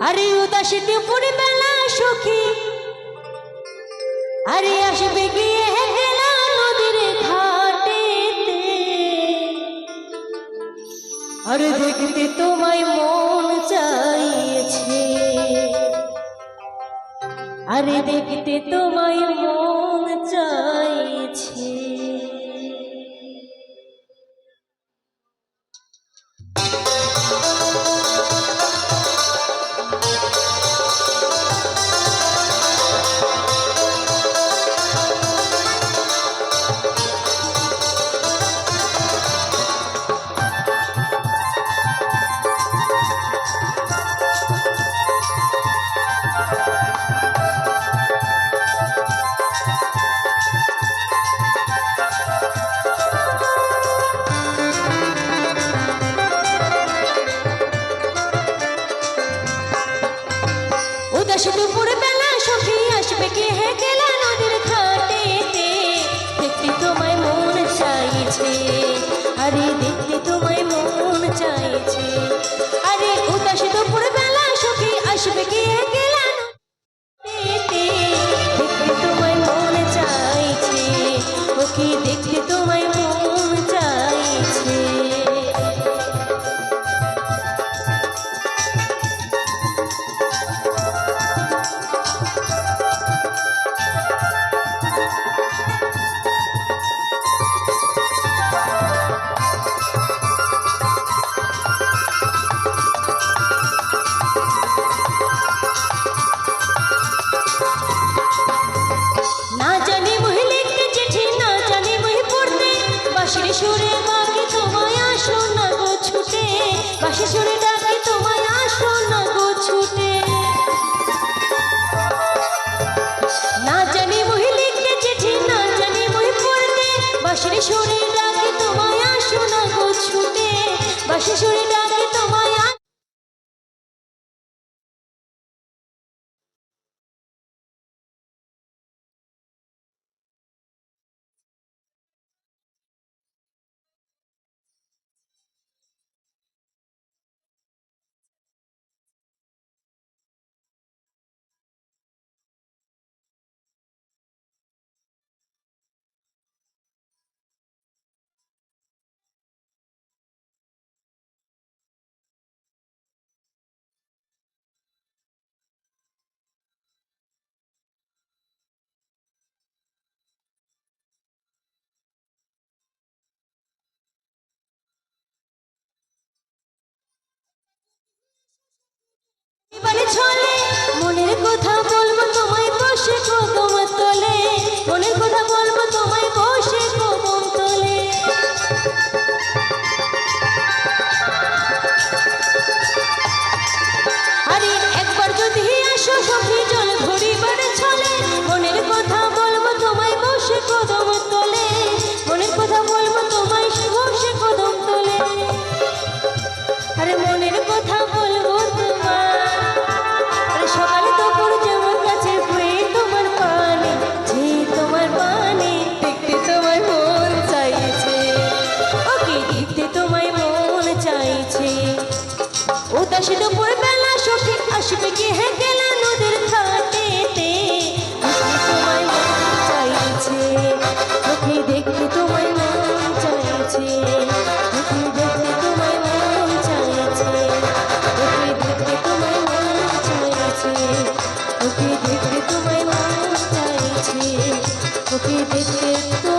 আরে উদাস দুপুর বেলা সখী। আরে আসবে গিয়ে গেলা নদীর ঘাটেতে। আরে দেখতে তোমায় মন চাইছে। আরে দেখতে তোমায় মন চাইছে। আরে দেখতে তোমায় মন চাইছে। বাঁশির সুরে বাকি তোমায় আসো না গো ছুটে। বাঁশির সুরে ডাকি, তোমায় আসো না গো ছুটে। না জানি বহি লিখতে চিঠি, না জানি বহি পড়তে। বাঁশির সুরে ডাকি, তোমায় আসো না গো ছুটে। বাঁশির উদাস দুপুর বেলা সখী আসবে কি হে গেলা নদীর ঘাটেতে। তোমায় মন চাইছে ওকে দেখতে তোমায় মন চাইছে ওকে দেখতে তোমায় মন চাইছে ওকে দেখতে তোমায় মন চাইছে ওকে দেখতে তোমায় মন চাইছে ওকে দেখতে